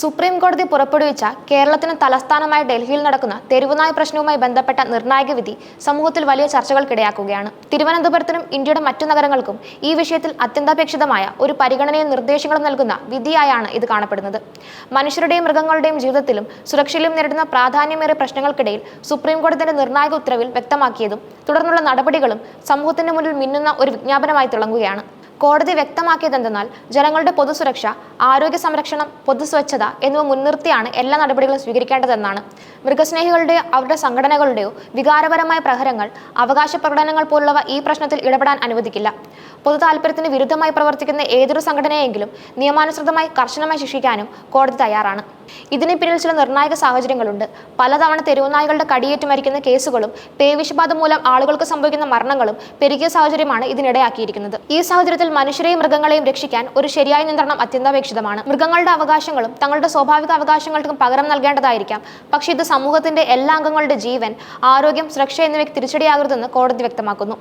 Supreme കോടതി പുറപ്പെടുവിച്ച കേരളത്തിന് തലസ്ഥാനമായ ഡൽഹിയിൽ നടക്കുന്ന തെരുവുനായ പ്രശ്നവുമായി ബന്ധപ്പെട്ട നിർണായക വിധി സമൂഹത്തിൽ വലിയ ചർച്ചകൾക്കിടയാക്കുകയാണ്. തിരുവനന്തപുരത്തിനും ഇന്ത്യയുടെ മറ്റു നഗരങ്ങൾക്കും ഈ വിഷയത്തിൽ അത്യന്താപേക്ഷിതമായ ഒരു പരിഗണനയും നിർദ്ദേശങ്ങളും നൽകുന്ന വിധിയായാണ് ഇത് കാണപ്പെടുന്നത്. മനുഷ്യരുടെയും മൃഗങ്ങളുടെയും ജീവിതത്തിലും സുരക്ഷയിലും നേരിടുന്ന പ്രാധാന്യമേറിയ പ്രശ്നങ്ങൾക്കിടയിൽ സുപ്രീം കോടതിയുടെ നിർണായക ഉത്തരവിൽ വ്യക്തമാക്കിയതും തുടർന്നുള്ള നടപടികളും സമൂഹത്തിന് മുന്നിൽ മിന്നുന്ന ഒരു വിജ്ഞാപനമായി തിളങ്ങുകയാണ്. കോടതി വ്യക്തമാക്കിയതെന്തെന്നാൽ ജനങ്ങളുടെ പൊതുസുരക്ഷ ആരോഗ്യ സംരക്ഷണം പൊതുസ്വച്ഛത എന്നിവ മുൻനിർത്തിയാണ് എല്ലാ നടപടികളും സ്വീകരിക്കേണ്ടതെന്നാണ്. മൃഗസ്നേഹികളുടെയോ അവരുടെ സംഘടനകളുടെയോ വികാരപരമായ പ്രഹരങ്ങൾ അവകാശ പ്രകടനങ്ങൾ പോലുള്ളവ ഈ പ്രശ്നത്തിൽ ഇടപെടാൻ അനുവദിക്കില്ല. പൊതു താല്പര്യത്തിന് വിരുദ്ധമായി പ്രവർത്തിക്കുന്ന ഏതൊരു സംഘടനയെങ്കിലും നിയമാനുസൃതമായി കർശനമായി ശിക്ഷിക്കാനും കോടതി തയ്യാറാണ്. ഇതിന് പിന്നിൽ ചില നിർണായക സാഹചര്യങ്ങളുണ്ട്. പലതവണ തെരുവുനായ്കളുടെ കടിയേറ്റ് മരിക്കുന്ന കേസുകളും പേവിഷബാധ മൂലം ആളുകൾക്ക് സംഭവിക്കുന്ന മരണങ്ങളും പെരുകിയ സാഹചര്യമാണ് ഇതിനിടയാക്കിയിരിക്കുന്നത്. ഈ സാഹചര്യത്തിൽ മനുഷ്യരെയും മൃഗങ്ങളെയും രക്ഷിക്കാൻ ഒരു ശരിയായ നിയന്ത്രണം അത്യന്താപേക്ഷിതമാണ്. മൃഗങ്ങളുടെ അവകാശങ്ങളും തങ്ങളുടെ സ്വാഭാവിക അവകാശങ്ങൾക്കും പകരം നൽകേണ്ടതായിരിക്കാം. പക്ഷേ ഇത് സമൂഹത്തിന്റെ എല്ലാ അംഗങ്ങളുടെ ജീവൻ ആരോഗ്യം സുരക്ഷ എന്നിവയ്ക്ക് തിരിച്ചടിയാകരുതെന്ന് കോടതി വ്യക്തമാക്കുന്നു.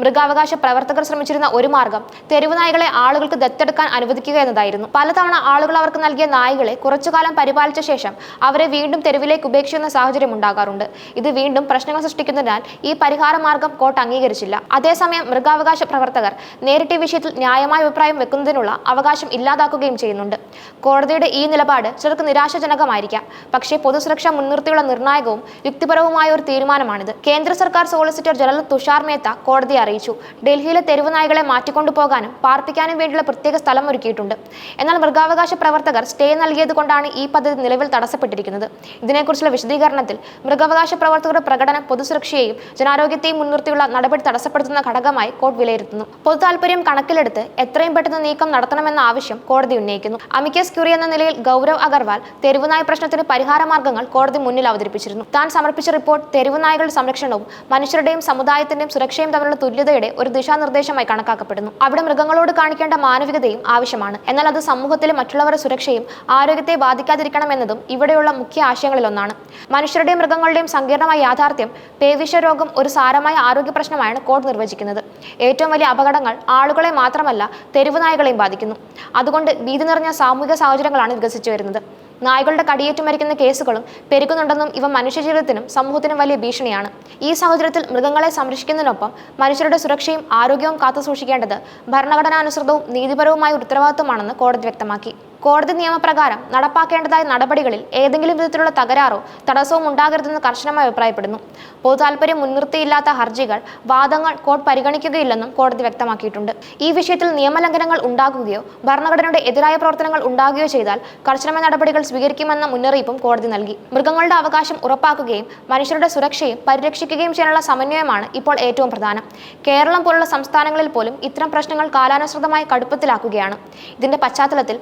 മൃഗാവകാശ പ്രവർത്തകർ ശ്രമിച്ചിരുന്ന ഒരു മാർഗം തെരുവ് നായകളെ ആളുകൾക്ക് ദത്തെടുക്കാൻ അനുവദിക്കുക എന്നതായിരുന്നു. പലതവണ ആളുകൾ അവർക്ക് നൽകിയ നായകളെ കുറച്ചുകാലം പരിപാലിച്ച ശേഷം അവരെ വീണ്ടും തെരുവിലേക്ക് ഉപേക്ഷിക്കുന്ന സാഹചര്യം ഉണ്ടാകാറുണ്ട്. ഇത് വീണ്ടും പ്രശ്നങ്ങൾ സൃഷ്ടിക്കുന്നതിനാൽ ഈ പരിഹാര മാർഗം കോർട്ട് അംഗീകരിച്ചില്ല. അതേസമയം മൃഗാവകാശ പ്രവർത്തകർ നേരിട്ട് ഈ വിഷയത്തിൽ ന്യായമായ അഭിപ്രായം വെക്കുന്നതിനുള്ള അവകാശം ഇല്ലാതാക്കുകയും ചെയ്യുന്നുണ്ട്. കോടതിയുടെ ഈ നിലപാട് ചിലർക്ക് നിരാശാജനകമായിരിക്കാം. പക്ഷേ പൊതുസുരക്ഷ മുൻനിർത്തിയുള്ള നിർണായകവും യുക്തിപരവുമായ ഒരു തീരുമാനമാണിത്. കേന്ദ്ര സർക്കാർ സോളിസിറ്റർ ജനറൽ തുഷാർ മേത്ത കോടതിയെ അറിയിച്ചു. ഡൽഹിയിലെ തെരുവ് നായ്കളെ മാറ്റിക്കൊണ്ടു പോകാനും പാർപ്പിക്കാനും വേണ്ടിയുള്ള പ്രത്യേക സ്ഥലം ഒരുക്കിയിട്ടുണ്ട്. എന്നാൽ മൃഗാവകാശ പ്രവർത്തകർ സ്റ്റേ നൽകിയത് കൊണ്ടാണ് ഈ പദ്ധതി നിലവിൽ തടസ്സപ്പെട്ടിരിക്കുന്നത്. ഇതിനെക്കുറിച്ചുള്ള വിശദീകരണത്തിൽ മൃഗാവകാശ പ്രവർത്തകരുടെ പ്രകടനം പൊതുസുരക്ഷയെയും ജനാരോഗ്യത്തെയും മുൻനിർത്തിയുള്ള നടപടി തടസ്സപ്പെടുത്തുന്ന ഘടകമായി കോടതി വിലയിരുത്തുന്നു. പൊതു താല്പര്യം കണക്കിലെടുത്ത് എത്രയും പെട്ടെന്ന് നീക്കം നടത്തണമെന്ന ആവശ്യം കോടതി ഉന്നയിക്കുന്നു. അമിക്കസ് ക്യൂറി എന്ന നിലയിൽ ഗൗരവ് അഗർവാൾ തെരുവുനായ പ്രശ്നത്തിന് പരിഹാര മാർഗങ്ങൾ കോടതി മുന്നിൽ അവതരിപ്പിച്ചിരുന്നു. താൻ സമർപ്പിച്ച റിപ്പോർട്ട് തെരുവുനായകളുടെ സംരക്ഷണവും മനുഷ്യരുടെയും സമുദായത്തിന്റെയും സുരക്ഷയും തമ്മിലുള്ള തുല്യതയുടെ ഒരു ദിശാനിർദ്ദേശമായി കണക്കാക്കപ്പെടുന്നു അവിടെ മൃഗങ്ങളോട് കാണിക്കേണ്ട മാനവികതയും ആവശ്യമാണ്. എന്നാൽ അത് സമൂഹത്തിലെ മറ്റുള്ളവരുടെ സുരക്ഷയും ആരോഗ്യത്തെ ബാധിക്കാതിരിക്കണമെന്നതും ഇവിടെയുള്ള മുഖ്യ ആശയങ്ങളിലൊന്നാണ്. മനുഷ്യരുടെയും മൃഗങ്ങളുടെയും സങ്കീർണമായ യാഥാർത്ഥ്യം പേവിഷ രോഗം ഒരു സാരമായ ആരോഗ്യ പ്രശ്നമായാണ് കോഡ് നിർവചിക്കുന്നത്. ഏറ്റവും വലിയ അപകടങ്ങൾ ആളുകളെ മാത്രമല്ല തെരുവ് നായകളെയും ബാധിക്കുന്നു. അതുകൊണ്ട് ഭീതി നിറഞ്ഞ സാമൂഹിക സാഹചര്യങ്ങളാണ് വികസിച്ചു വരുന്നത്. നായ്കളുടെ കടിയേറ്റു മരിക്കുന്ന കേസുകളും പെരുകുന്നുണ്ടെന്നും ഇവ മനുഷ്യജീവിതത്തിനും സമൂഹത്തിനും വലിയ ഭീഷണിയാണ്. ഈ സാഹചര്യത്തിൽ മൃഗങ്ങളെ സംരക്ഷിക്കുന്നതിനൊപ്പം മനുഷ്യരുടെ സുരക്ഷയും ആരോഗ്യവും കാത്തുസൂക്ഷിക്കേണ്ടത് ഭരണഘടനാനുസൃതവും നീതിപരവുമായ ഉത്തരവാദിത്വമാണെന്ന് കോടതി വ്യക്തമാക്കി. കോടതി നിയമപ്രകാരം നടപ്പാക്കേണ്ടതായ നടപടികളിൽ ഏതെങ്കിലും വിധത്തിലുള്ള തകരാറോ തടസ്സവും ഉണ്ടാകരുതെന്ന് കർശനമായി അഭിപ്രായപ്പെടുന്നു. പൊതു താല്പര്യം മുൻനിർത്തിയില്ലാത്ത ഹർജികൾ വാദങ്ങൾ കോർട്ട് പരിഗണിക്കുകയില്ലെന്നും കോടതി വ്യക്തമാക്കിയിട്ടുണ്ട്. ഈ വിഷയത്തിൽ നിയമലംഘനങ്ങൾ ഉണ്ടാകുകയോ ഭരണഘടനയുടെ എതിരായ പ്രവർത്തനങ്ങൾ ഉണ്ടാകുകയോ ചെയ്താൽ കർശനമായ നടപടികൾ സ്വീകരിക്കുമെന്ന മുന്നറിയിപ്പും കോടതി നൽകി. മൃഗങ്ങളുടെ അവകാശം ഉറപ്പാക്കുകയും മനുഷ്യരുടെ സുരക്ഷയും പരിരക്ഷിക്കുകയും ചെയ്യാനുള്ള സമന്വയമാണ് ഇപ്പോൾ ഏറ്റവും പ്രധാനം. കേരളം പോലുള്ള സംസ്ഥാനങ്ങളിൽ പോലും ഇത്തരം പ്രശ്നങ്ങൾ കാലാനുസൃതമായി കടുപ്പത്തിലാക്കുകയാണ്. ഇതിന്റെ പശ്ചാത്തലത്തിൽ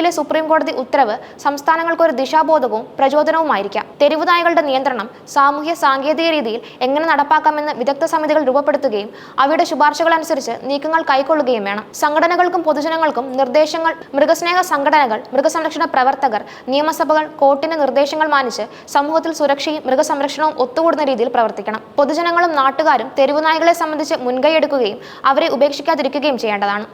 ഡൽഹിയിലെ സുപ്രീം കോടതി ഉത്തരവ് സംസ്ഥാനങ്ങൾക്ക് ഒരു ദിശാബോധവും പ്രചോദനവുമായിരിക്കാം. തെരുവു നായകളുടെ നിയന്ത്രണം സാമൂഹ്യ സാങ്കേതിക രീതിയിൽ എങ്ങനെ നടപ്പാക്കാമെന്ന് വിദഗ്ധ സമിതികൾ രൂപപ്പെടുത്തുകയും അവയുടെ ശുപാർശകൾ അനുസരിച്ച് നീക്കങ്ങൾ കൈക്കൊള്ളുകയും വേണം. സംഘടനകൾക്കും പൊതുജനങ്ങൾക്കും നിർദ്ദേശങ്ങൾ മൃഗസ്നേഹ സംഘടനകൾ മൃഗസംരക്ഷണ പ്രവർത്തകർ നിയമസഭകൾ കോർട്ടിന്റെ നിർദ്ദേശങ്ങൾ മാനിച്ച് സമൂഹത്തിൽ സുരക്ഷയും മൃഗസംരക്ഷണവും ഒത്തുകൂടുന്ന രീതിയിൽ പ്രവർത്തിക്കണം. പൊതുജനങ്ങളും നാട്ടുകാരും തെരുവുനായകളെ സംബന്ധിച്ച് മുൻകൈയെടുക്കുകയും അവരെ ഉപേക്ഷിക്കാതിരിക്കുകയും ചെയ്യേണ്ടതാണ്.